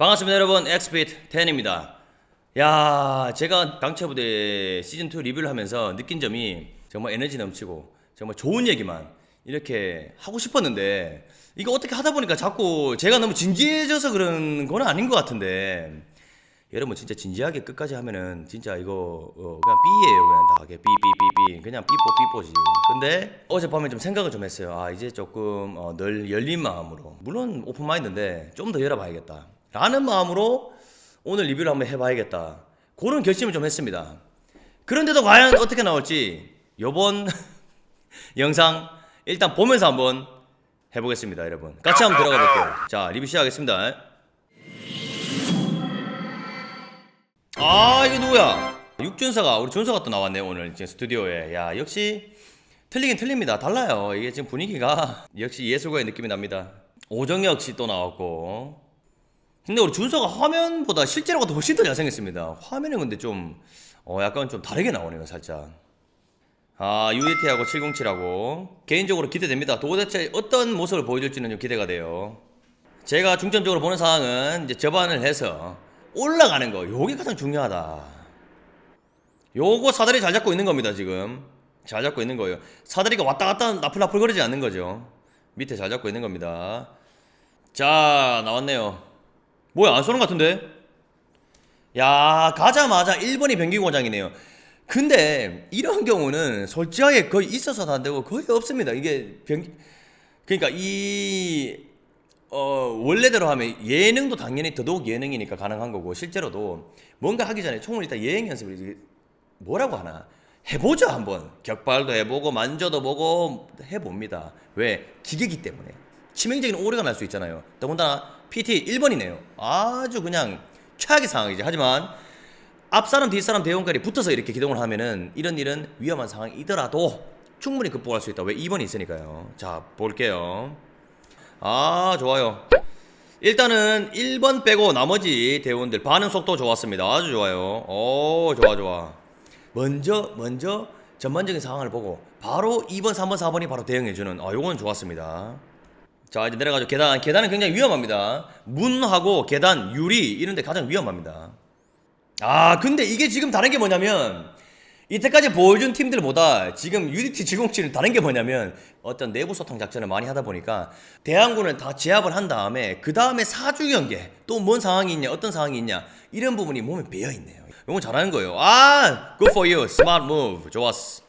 반갑습니다 여러분. 엑스핏 10입니다. 야 제가 강체부대 시즌2 리뷰를 하면서 느낀 점이 정말 에너지 넘치고 정말 좋은 얘기만 이렇게 하고 싶었는데 이거 어떻게 하다 보니까 자꾸 제가 너무 진지해져서 그런 건 아닌 것 같은데 여러분 진짜 진지하게 끝까지 하면은 진짜 이거 어, 그냥 삐예요. 그냥 다 이게. 삐삐삐삐 그냥 삐뽀 삐뽀지. 근데 어젯밤에 좀 생각을 좀 했어요. 아 이제 조금 어, 늘 열린 마음으로. 물론 오픈 마인드인데 좀 더 열어봐야겠다 라는 마음으로 오늘 리뷰를 한번 해봐야겠다 그런 결심을 좀 했습니다 그런데도 과연 어떻게 나올지 요번 영상 일단 보면서 한번 해보겠습니다 여러분 같이 한번 들어가 볼게요 자 리뷰 시작하겠습니다 아 이거 누구야? 육준서가 우리 준서가 또 나왔네요 오늘 지금 스튜디오에. 야 역시 틀리긴 틀립니다. 달라요. 이게 지금 분위기가 역시 예술가의 느낌이 납니다. 오정혁 씨 또 나왔고. 근데 우리 준서가 화면보다 실제로가 더 훨씬 더 잘생겼습니다. 화면은 근데 좀 어, 약간 좀 다르게 나오네요 살짝. 아 UET하고 707하고 개인적으로 기대됩니다. 도대체 어떤 모습을 보여줄지는 좀 기대가 돼요. 제가 중점적으로 보는 사항은 이제 접안을 해서 올라가는 거 요게 가장 중요하다 요거 사다리 잘 잡고 있는 겁니다 지금 잘 잡고 있는 거예요 사다리가 왔다 갔다 나풀나풀 거리지 않는 거죠 밑에 잘 잡고 있는 겁니다 자 나왔네요 뭐야 안 쏘는 것 같은데? 야 가자마자 1번이 변기고장이네요. 근데 이런 경우는 솔직하게 거의 있어서도 안 되고 거의 없습니다. 이게 변기 그러니까 이 어, 원래대로 하면 예능도 당연히 더더욱 예능이니까 가능한 거고 실제로도 뭔가 하기 전에 총을 일단 예행 연습을 뭐라고 하나? 해보죠 한번. 격발도 해보고 만져도 보고 해봅니다. 왜? 기계기 때문에 치명적인 오류가 날 수 있잖아요. 더군다나 PT 1번이네요. 아주 그냥 최악의 상황이지. 하지만 앞사람 뒷사람 대원까지 붙어서 이렇게 기동을 하면은 이런 일은 위험한 상황이더라도 충분히 극복할 수 있다. 왜 2번이 있으니까요. 자 볼게요. 아 좋아요. 일단은 1번 빼고 나머지 대원들 반응 속도 좋았습니다. 아주 좋아요. 오 좋아 좋아. 먼저 먼저 전반적인 상황을 보고 바로 2번 3번 4번이 바로 대응해주는 아 요건 좋았습니다 자 이제 내려가죠 계단 계단은 굉장히 위험합니다 문하고 계단 유리 이런데 가장 위험합니다 아 근데 이게 지금 다른 게 뭐냐면 이때까지 보여준 팀들보다 지금 유니티 707은 다른 게 뭐냐면 어떤 내부 소통 작전을 많이 하다 보니까 대항군을 다 제압을 한 다음에 그 다음에 사주 경계 또 뭔 상황이 있냐 어떤 상황이 있냐 이런 부분이 몸에 배어 있네요. 이건 잘하는 거예요. 아, good for you, smart move, 좋았어.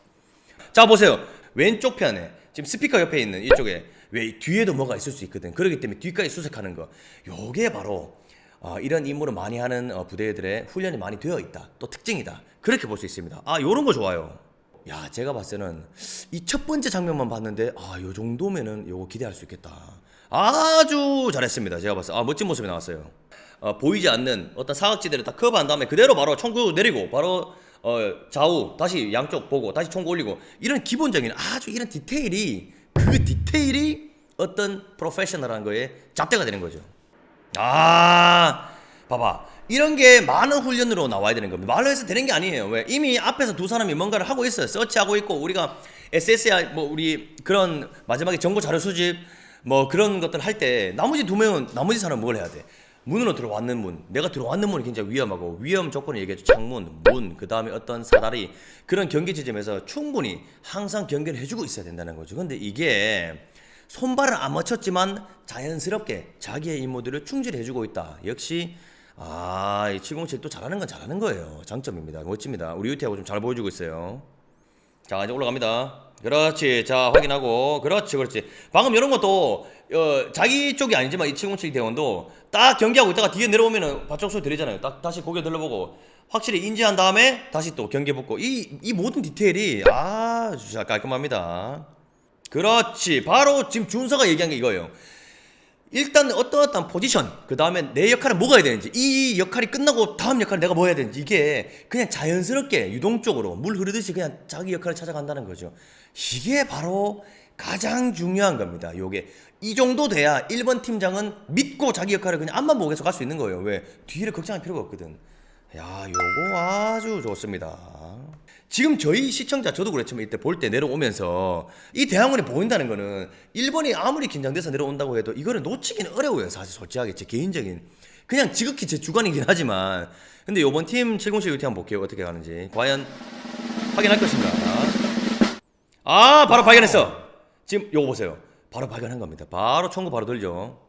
자 보세요 왼쪽 편에 지금 스피커 옆에 있는 이쪽에 왜 뒤에도 뭐가 있을 수 있거든. 그렇기 때문에 뒤까지 수색하는 거. 요게 바로 어, 이런 임무를 많이 하는 어, 부대들의 훈련이 많이 되어 있다. 또 특징이다. 그렇게 볼 수 있습니다. 아, 요런 거 좋아요. 야, 제가 봤을 때는 이 첫 번째 장면만 봤는데 아, 요 정도면은 요거 기대할 수 있겠다. 아주 잘했습니다. 제가 봤을 때. 아, 멋진 모습이 나왔어요. 어, 보이지 않는 어떤 사각지대를 딱 커버한 다음에 그대로 바로 총구 내리고 바로 어, 좌우 다시 양쪽 보고 다시 총구 올리고 이런 기본적인 아주 이런 디테일이 그 디테일이 어떤 프로페셔널한 거에 잡대가 되는 거죠. 아, 봐봐. 이런 게 많은 훈련으로 나와야 되는 겁니다. 말로 해서 되는 게 아니에요. 왜? 이미 앞에서 두 사람이 뭔가를 하고 있어요. 서치하고 있고, 우리가 SSI, 뭐, 우리 그런 마지막에 정보 자료 수집, 뭐 그런 것들 할 때, 나머지 두 명은, 나머지 사람은 뭘 해야 돼? 문으로 들어왔는 문, 내가 들어왔는 문이 굉장히 위험하고, 위험 조건을 얘기했죠. 창문, 문, 그 다음에 어떤 사다리, 그런 경계 지점에서 충분히 항상 경계를 해주고 있어야 된다는 거죠. 근데 이게, 손발을 안 맞췄지만 자연스럽게 자기의 임무들을 충실히 해주고 있다. 역시 아, 이 707또 잘하는 건 잘하는 거예요. 장점입니다. 멋집니다. 우리 유티하고 좀 잘 보여주고 있어요. 자, 이제 올라갑니다. 그렇지. 자, 확인하고. 그렇지, 그렇지. 방금 이런 것도, 어, 자기 쪽이 아니지만 이 707 대원도 딱 경기하고 있다가 뒤에 내려오면은 바짝 소리 들리잖아요. 딱 다시 고개 들러보고 확실히 인지한 다음에 다시 또 경계 붙고 이, 이 모든 디테일이 아, 진짜 깔끔합니다. 그렇지. 바로 지금 준서가 얘기한 게 이거예요. 일단 어떤 포지션, 그 다음에 내 역할은 뭐가 해야 되는지, 이 역할이 끝나고 다음 역할은 내가 뭐 해야 되는지, 이게 그냥 자연스럽게 유동적으로 물 흐르듯이 그냥 자기 역할을 찾아간다는 거죠. 이게 바로 가장 중요한 겁니다. 요게. 이 정도 돼야 1번 팀장은 믿고 자기 역할을 그냥 앞만 보고 계속 갈수 있는 거예요. 왜? 뒤를 걱정할 필요가 없거든. 야, 요거 아주 좋습니다. 지금 저희 시청자 저도 그렇지만 이때 볼 때 내려오면서 이 대항군이 보인다는 거는 일본이 아무리 긴장돼서 내려온다고 해도 이거를 놓치기는 어려워요 사실 솔직하게 제 개인적인 그냥 지극히 제 주관이긴 하지만 근데 요번 팀 707 UT 한번 볼게요 어떻게 가는지 과연 확인할 것인가 아 바로 발견했어 지금 요거 보세요 바로 발견한 겁니다. 바로 총구 바로 돌죠.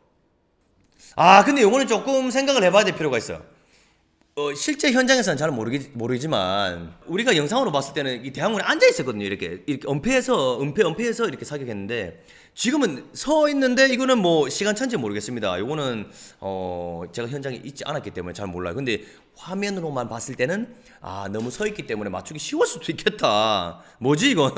아 근데 요거는 조금 생각을 해봐야 될 필요가 있어 어, 실제 현장에서는 잘 모르기, 모르지만 우리가 영상으로 봤을 때는 이 대학원에 앉아 있었거든요 이렇게. 이렇게 은폐해서 은폐 은폐해서 이렇게 사격했는데 지금은 서 있는데 이거는 뭐 시간 차인지 모르겠습니다. 요거는 어 제가 현장에 있지 않았기 때문에 잘 몰라요. 근데 화면으로만 봤을 때는 아 너무 서 있기 때문에 맞추기 쉬울 수도 있겠다. 뭐지 이건?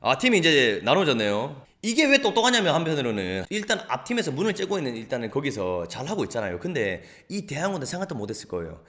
아 팀이 이제 나눠졌네요. 이게 왜 똑똑하냐면 한편으로는 일단 앞팀에서 문을 째고 있는 일단은 거기서 잘 하고 있잖아요. 근데 이 대항원도 생각도 못했을 거예요.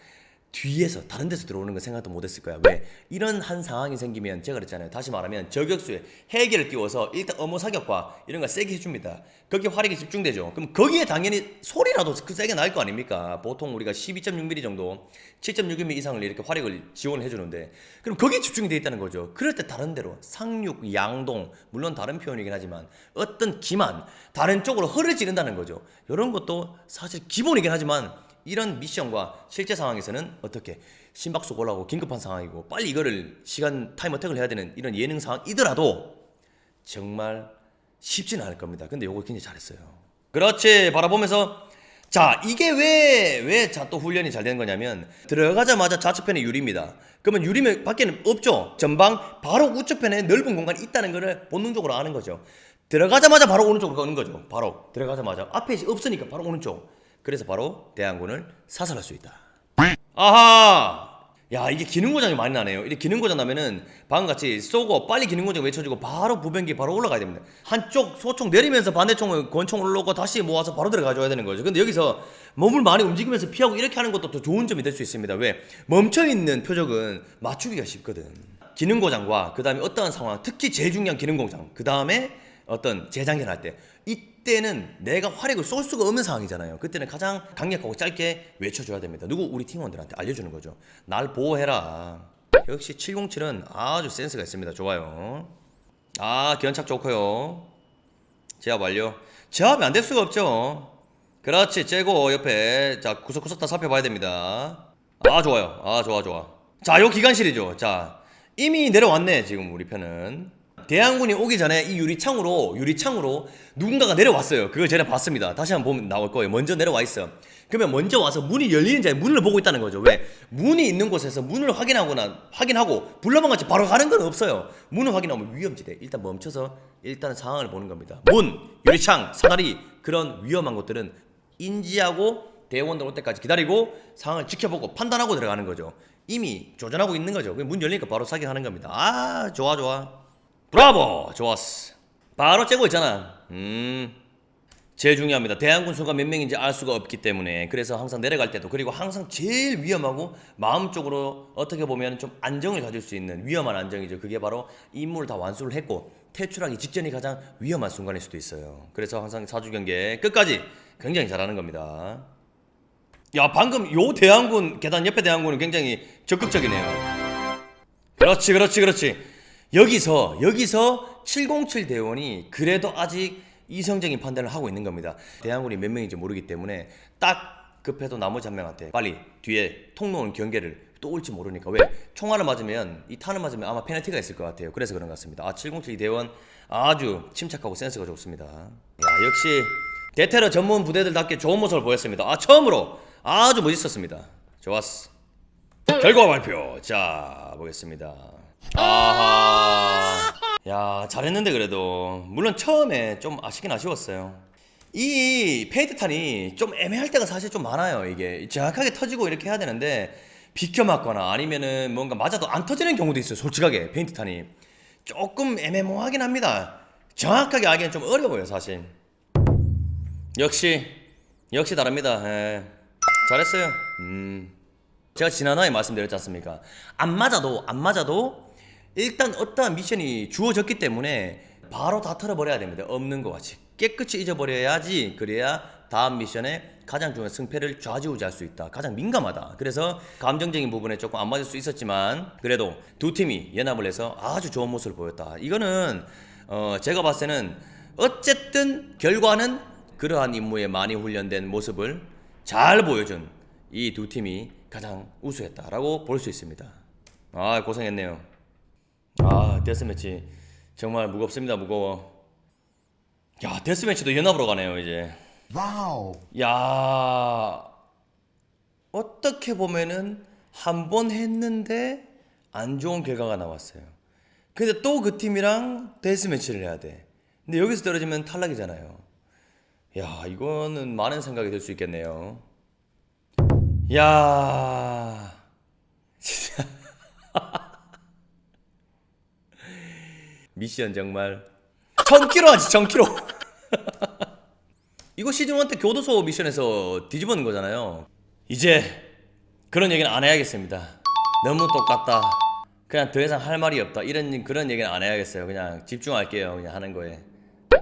뒤에서 다른 데서 들어오는 건 생각도 못했을 거야. 왜? 이런 한 상황이 생기면 제가 그랬잖아요. 다시 말하면 저격수에 헬기를 띄워서 일단 어머 사격과 이런 걸 세게 해줍니다. 거기에 화력이 집중되죠. 그럼 거기에 당연히 소리라도 그 세게 날 거 아닙니까? 보통 우리가 12.6mm 정도, 7.6mm 이상을 이렇게 화력을 지원을 해주는데 그럼 거기에 집중이 돼 있다는 거죠. 그럴 때 다른 데로 상륙, 양동 물론 다른 표현이긴 하지만 어떤 기만 다른 쪽으로 허를 찌른다는 거죠. 이런 것도 사실 기본이긴 하지만 이런 미션과 실제 상황에서는 어떻게 심박 수 올라가고 긴급한 상황이고 빨리 이거를 시간 타임 어택을 해야 되는 이런 예능 상황이더라도 정말 쉽지는 않을 겁니다. 근데 요거 굉장히 잘했어요. 그렇지 바라보면서 자 이게 왜왜자또 훈련이 잘 되는 거냐면 들어가자마자 좌측편에 유리입니다. 그러면 유리면 밖에는 없죠. 전방 바로 우측편에 넓은 공간이 있다는 거를 본능적으로 아는 거죠. 들어가자마자 바로 오른쪽으로 가는 거죠. 바로 들어가자마자 앞에 없으니까 바로 오른쪽. 그래서 바로 대항군을 사살할 수 있다. 아하! 야 이게 기능 고장이 많이 나네요. 이렇게 기능 고장 나면은 방금 같이 쏘고 빨리 기능 고장 외쳐주고 바로 부변기 바로 올라가야 됩니다. 한쪽 소총 내리면서 반대총을 권총 올라오고 다시 모아서 바로 들어가줘야 되는 거죠. 근데 여기서 몸을 많이 움직이면서 피하고 이렇게 하는 것도 더 좋은 점이 될 수 있습니다. 왜? 멈춰 있는 표적은 맞추기가 쉽거든. 기능 고장과 그 다음에 어떠한 상황, 특히 제일 중요한 기능 고장, 그 다음에 어떤 재장전 할 때, 이 때는 내가 화력을 쏠 수가 없는 상황이잖아요. 그때는 가장 강력하고 짧게 외쳐줘야 됩니다. 누구? 우리 팀원들한테 알려주는 거죠. 날 보호해라. 역시 707은 아주 센스가 있습니다. 좋아요. 아, 견착 좋고요. 제압 완료. 제압이 안 될 수가 없죠. 그렇지, 째고 옆에 자 구석구석 다 살펴봐야 됩니다. 아, 좋아요. 아, 좋아, 좋아. 자, 요 기관실이죠. 자, 이미 내려왔네 지금 우리 편은. 대항군이 오기 전에 이 유리창으로 유리창으로 누군가가 내려왔어요. 그걸 제가 봤습니다. 다시 한번 보면 나올 거예요. 먼저 내려와 있어. 그러면 먼저 와서 문이 열리는지 문을 보고 있다는 거죠. 왜? 문이 있는 곳에서 문을 확인하거나 확인하고 불러만 같이 바로 가는 건 없어요. 문을 확인하면 위험지대. 일단 멈춰서 일단 상황을 보는 겁니다. 문, 유리창, 사다리 그런 위험한 것들은 인지하고 대원들 올 때까지 기다리고 상황을 지켜보고 판단하고 들어가는 거죠. 이미 조전하고 있는 거죠. 그문 열리니까 바로 사격하는 겁니다. 아, 좋아 좋아. 브라보! 좋았어. 바로 째고 있잖아. 음. 제일 중요합니다. 대한군 수가 몇 명인지 알 수가 없기 때문에 그래서 항상 내려갈 때도 그리고 항상 제일 위험하고 마음적으로 어떻게 보면 좀 안정을 가질 수 있는 위험한 안정이죠. 그게 바로 임무를 다 완수를 했고 퇴출하기 직전이 가장 위험한 순간일 수도 있어요. 그래서 항상 사주 경계 끝까지 굉장히 잘하는 겁니다. 야 방금 요 대항군 계단 옆에 대항군은 굉장히 적극적이네요. 그렇지 그렇지 그렇지 여기서 여기서 707 대원이 그래도 아직 이성적인 판단을 하고 있는 겁니다. 대항군이 몇 명인지 모르기 때문에 딱 급해도 나머지 한 명한테 빨리 뒤에 통로는 경계를 또 올지 모르니까 왜? 총알을 맞으면 이 탄을 맞으면 아마 페널티가 있을 것 같아요. 그래서 그런 것 같습니다. 아 707 대원 아주 침착하고 센스가 좋습니다. 야 역시 대테러 전문 부대들답게 좋은 모습을 보였습니다. 아 처음으로 아주 멋있었습니다. 좋았어. 결과 발표. 자, 보겠습니다. 아하. 야, 잘했는데 그래도. 물론 처음에 좀 아쉽긴 아쉬웠어요. 이 페인트탄이 좀 애매할 때가 사실 좀 많아요, 이게. 정확하게 터지고 이렇게 해야 되는데 비켜 맞거나 아니면은 뭔가 맞아도 안 터지는 경우도 있어요, 솔직하게. 페인트탄이. 조금 애매모호하긴 합니다. 정확하게 하기엔 좀 어려워요, 사실. 역시 역시 다릅니다. 예. 잘했어요. 음. 제가 지난화에 말씀드렸지 않습니까? 안 맞아도 안 맞아도 일단 어떠한 미션이 주어졌기 때문에 바로 다 털어버려야 됩니다. 없는 것 같이 깨끗이 잊어버려야지 그래야 다음 미션에 가장 중요한 승패를 좌지우지할 수 있다. 가장 민감하다. 그래서 감정적인 부분에 조금 안 맞을 수 있었지만 그래도 두 팀이 연합을 해서 아주 좋은 모습을 보였다. 이거는 어 제가 봤을 때는 어쨌든 결과는 그러한 임무에 많이 훈련된 모습을 잘 보여준 이 두 팀이 가장 우수했다라고 볼 수 있습니다. 아 고생했네요. 아 데스매치 정말 무겁습니다 무거워. 야 데스매치도 연합으로 가네요 이제. Wow. 야 어떻게 보면은 한 번 했는데 안 좋은 결과가 나왔어요. 근데 또 그 팀이랑 데스매치를 해야 돼. 근데 여기서 떨어지면 탈락이잖아요. 야 이거는 많은 생각이 들 수 있겠네요. 야 진짜 미션 정말 천 킬로 하지 천 킬로. 이거 시즌 1 때 교도소 미션에서 뒤집어는 거잖아요. 이제 그런 얘기는 안 해야겠습니다. 너무 똑같다. 그냥 더 이상 할 말이 없다. 이런 그런 얘기는 안 해야겠어요. 그냥 집중할게요. 그냥 하는 거에.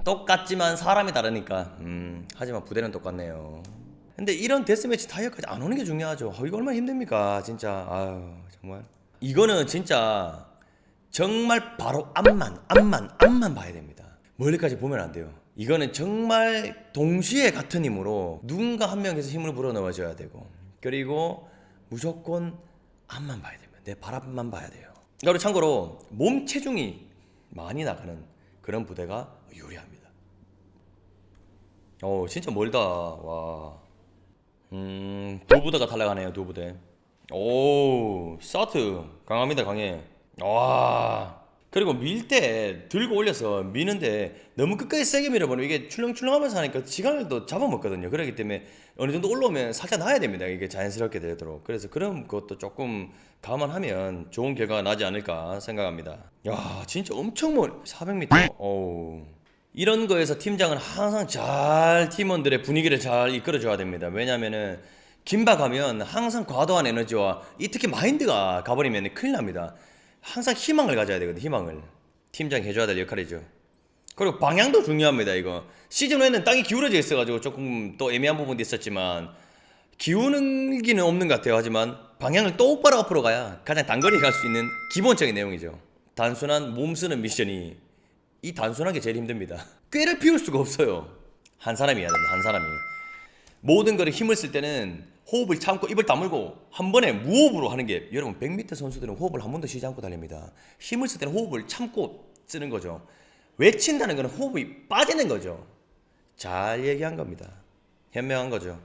똑같지만 사람이 다르니까. 음, 하지만 부대는 똑같네요. 근데 이런 데스매치 타이어까지 안 오는 게 중요하죠. 아, 이거 얼마나 힘듭니까, 진짜. 아유, 정말. 이거는 진짜 정말 바로 앞만, 앞만, 앞만 봐야 됩니다. 멀리까지 보면 안 돼요. 이거는 정말 동시에 같은 힘으로 누군가 한 명에서 힘을 불어넣어줘야 되고 그리고 무조건 앞만 봐야 됩니다. 내 발 앞만 봐야 돼요. 그리고 참고로 몸 체중이 많이 나가는 그런 부대가 유리합니다. 어 진짜 멀다 와. 음, 두 부대가 탈락하네요, 두 부대. 오, 스타트 강합니다, 강해. 와. 그리고 밀 때 들고 올려서 미는데 너무 끝까지 세게 밀어버리면 이게 출렁출렁하면서 하니까 시간을 또 잡아먹거든요. 그렇기 때문에 어느 정도 올라오면 살짝 놔야 됩니다. 이게 자연스럽게 되도록. 그래서 그런 것도 조금 감안하면 좋은 결과가 나지 않을까 생각합니다. 야, 진짜 엄청 멀. 400m. 어우. 이런 거에서 팀장은 항상 잘 팀원들의 분위기를 잘 이끌어줘야 됩니다. 왜냐면은 긴박하면 항상 과도한 에너지와 이 특히 마인드가 가버리면 큰일 납니다. 항상 희망을 가져야 되거든 희망을. 팀장이 해줘야 될 역할이죠. 그리고 방향도 중요합니다 이거. 시즌 후에는 땅이 기울어져 있어가지고 조금 또 애매한 부분도 있었지만 기우는 기는 없는 것 같아요. 하지만 방향을 똑바로 앞으로 가야 가장 단거리 갈 수 있는 기본적인 내용이죠. 단순한 몸 쓰는 미션이 이 단순한 게 제일 힘듭니다. 꾀를 피울 수가 없어요. 한 사람이 해야 됩니다 한 사람이. 모든 거를 힘을 쓸 때는 호흡을 참고 입을 다물고 한 번에 무호흡으로 하는 게 여러분 100m 선수들은 호흡을 한 번도 쉬지 않고 달립니다. 힘을 쓸 때는 호흡을 참고 쓰는 거죠. 외친다는 거는 호흡이 빠지는 거죠. 잘 얘기한 겁니다. 현명한 거죠.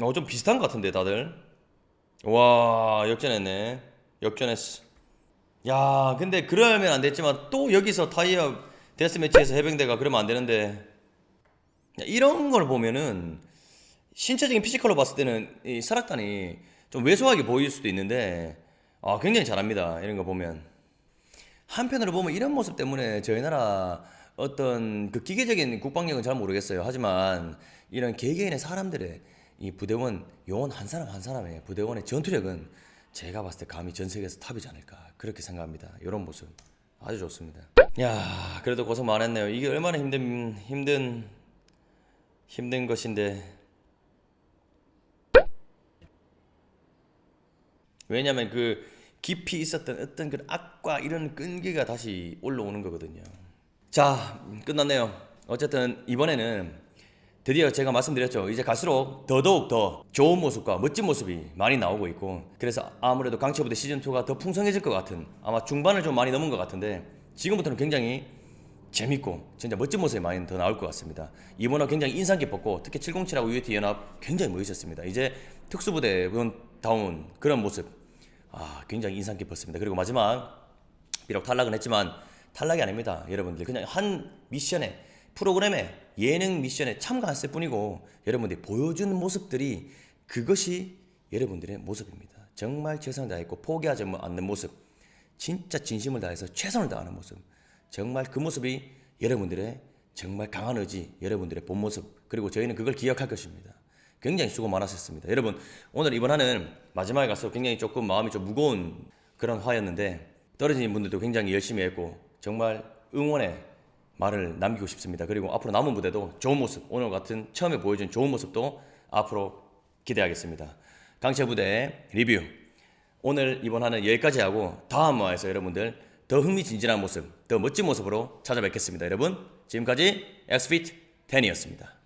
어, 좀 비슷한 것 같은데 다들. 와 역전했네. 역전했어. 야 근데 그러면 안 됐지만 또 여기서 타이어 데스매치에서 해병대가 그러면 안 되는데 야, 이런 걸 보면은 신체적인 피지컬로 봤을 때는 이 설악단이 좀 왜소하게 보일 수도 있는데 아, 굉장히 잘합니다. 이런 거 보면 한편으로 보면 이런 모습 때문에 저희 나라 어떤 그 기계적인 국방력은 잘 모르겠어요. 하지만 이런 개개인의 사람들의 이 부대원 요원 한 사람 한 사람의 부대원의 전투력은 제가 봤을 때 감히 전 세계에서 탑이지 않을까 그렇게 생각합니다. 이런 모습 아주 좋습니다. 야 그래도 고생 많았네요. 이게 얼마나 힘든 힘든 힘든 것인데 왜냐면 그 깊이 있었던 어떤 그 악과 이런 끈기가 다시 올라오는 거거든요. 자, 끝났네요. 어쨌든 이번에는 드디어 제가 말씀드렸죠. 이제 갈수록 더더욱 더 좋은 모습과 멋진 모습이 많이 나오고 있고 그래서 아무래도 강체부대 시즌2가 더 풍성해질 것 같은 아마 중반을 좀 많이 넘은 것 같은데 지금부터는 굉장히 재밌고 진짜 멋진 모습이 많이 더 나올 것 같습니다. 이번화 굉장히 인상 깊었고 특히 707하고 UET 연합 굉장히 멋있었습니다. 이제 특수부대 다운 그런 모습 아 굉장히 인상 깊었습니다. 그리고 마지막 비록 탈락은 했지만 탈락이 아닙니다. 여러분들 그냥 한 미션에 프로그램에 예능 미션에 참가했을 뿐이고 여러분들이 보여준 모습들이 그것이 여러분들의 모습입니다. 정말 최선을 다했고 포기하지 않는 모습 진짜 진심을 다해서 최선을 다하는 모습 정말 그 모습이 여러분들의 정말 강한 의지, 여러분들의 본 모습, 그리고 저희는 그걸 기억할 것입니다. 굉장히 수고 많으셨습니다. 여러분, 오늘 이번 화는 마지막에 가서 굉장히 조금 마음이 좀 무거운 그런 화였는데, 떨어진 분들도 굉장히 열심히 했고, 정말 응원의 말을 남기고 싶습니다. 그리고 앞으로 남은 무대도 좋은 모습, 오늘 같은 처음에 보여준 좋은 모습도 앞으로 기대하겠습니다. 강체 부대 리뷰. 오늘 이번 화는 여기까지 하고 다음 화에서 여러분들 더 흥미진진한 모습, 더 멋진 모습으로 찾아뵙겠습니다. 여러분 지금까지 엑스피트 10이었습니다.